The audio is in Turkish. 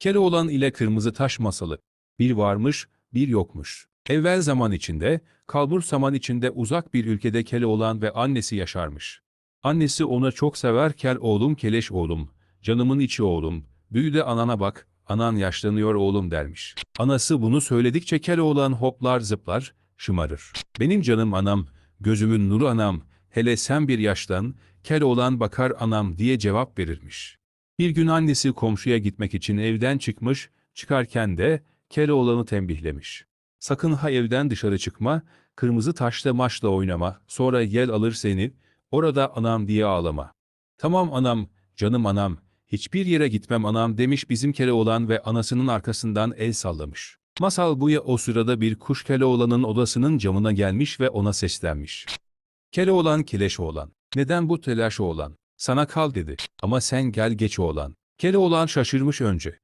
Keloğlan ile Kırmızı Taş Masalı. Bir varmış, bir yokmuş. Evvel zaman içinde, kalbur zaman içinde uzak bir ülkede Keloğlan ve annesi yaşarmış. Annesi ona çok sever kel oğlum keleş oğlum, canımın içi oğlum, büyü de anana bak, anan yaşlanıyor oğlum dermiş. Anası bunu söyledikçe Keloğlan hoplar zıplar, şımarır. Benim canım anam, gözümün nuru anam, hele sen bir yaştan, Keloğlan bakar anam diye cevap verirmiş. Bir gün annesi komşuya gitmek için evden çıkmış, çıkarken de Keloğlan'ı tembihlemiş. Sakın ha evden dışarı çıkma, kırmızı taşla maçla oynama, sonra yel alır seni, orada anam diye ağlama. Tamam anam, canım anam, hiçbir yere gitmem anam demiş bizim Keloğlan ve anasının arkasından el sallamış. Masal buya o sırada bir kuş Keloğlan'ın odasının camına gelmiş ve ona seslenmiş. Keloğlan kileş oğlan. Neden bu telaş oğlan? Sana kal dedi. Ama sen gel geç oğlan. Keloğlan şaşırmış önce.